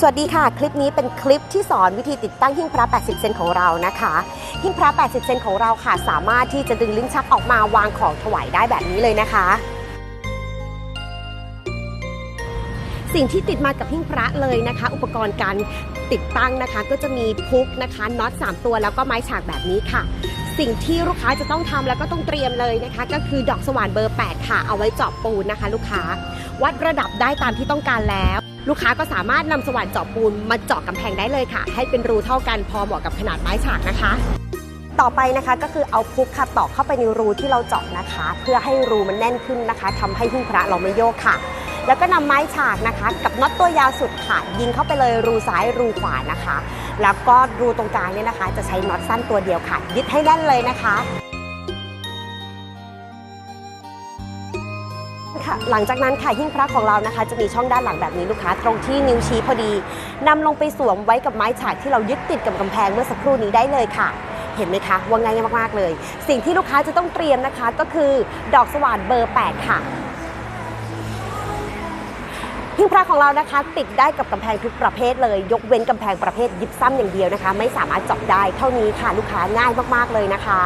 สวัสดีค่ะ คลิปนี้เป็นคลิปที่สอนวิธีติดตั้งหิ้งพระ 80 เซนของเรานะคะ หิ้งพระ 80 เซนของเราค่ะ สามารถที่จะดึงลิ้นชักออกมาวางของถวายได้แบบนี้เลยนะคะ สิ่งที่ติดมากับหิ้งพระเลยนะคะ อุปกรณ์การติดตั้งนะคะ ก็จะมีพุกนะคะน็อต 3 ตัวแล้วก็ไม้ฉากแบบนี้ค่ะ สิ่งที่ลูกค้าจะต้องทำแล้วก็ต้องเตรียมเลยนะคะ ก็คือดอกสว่านเบอร์ 8 ค่ะ เอาไว้เจาะปูนนะคะ ลูกค้า วัดระดับได้ตามที่ต้องการแล้ว ลูกค้าก็สามารถนำสว่านเจาะปูนมาเจาะกำแพงได้เลยค่ะ ให้เป็นรูเท่ากันพอเหมาะกับขนาดไม้ฉากนะคะต่อไปนะคะก็คือเอาพุกค่ะตอกเข้าไปในรูที่เราเจาะนะคะ เพื่อให้รูมันแน่นขึ้นนะคะทำให้หิ้งพระเราไม่โยกค่ะ แล้วก็นำไม้ฉากนะคะ กับน็อตตัวยาวสุดค่ะยิงเข้าไปเลยรูซ้ายรูขวานะคะ แล้วก็รูตรงกลางเนี่ยนะคะ จะใช้น็อตสั้นตัวเดียวค่ะ ยึดให้แน่นเลยนะคะ ค่ะหลังจากนั้นค่ะหิ้งพระของเรานะคะ จะมีช่องด้านหลังแบบนี้ลูกค้า ตรงที่นิ้วชี้พอดีนำลงไปสวมไว้กับไม้ฉากที่เรายึดติดกับกำแพงเมื่อสักครู่นี้ได้เลยค่ะ เห็นไหมคะว่าง่ายมากๆเลย สิ่งที่ลูกค้าจะต้องเตรียมนะคะ ก็คือดอกสว่านเบอร์ 8 ค่ะหิ้งพระของเรานะคะติดได้กับกำแพงทุกประเภทเลย ยกเว้นกำแพงประเภทยิบซ้ำอย่างเดียวนะคะ ไม่สามารถเจาะได้เท่านี้ค่ะลูกค้าง่ายมากๆเลยนะคะ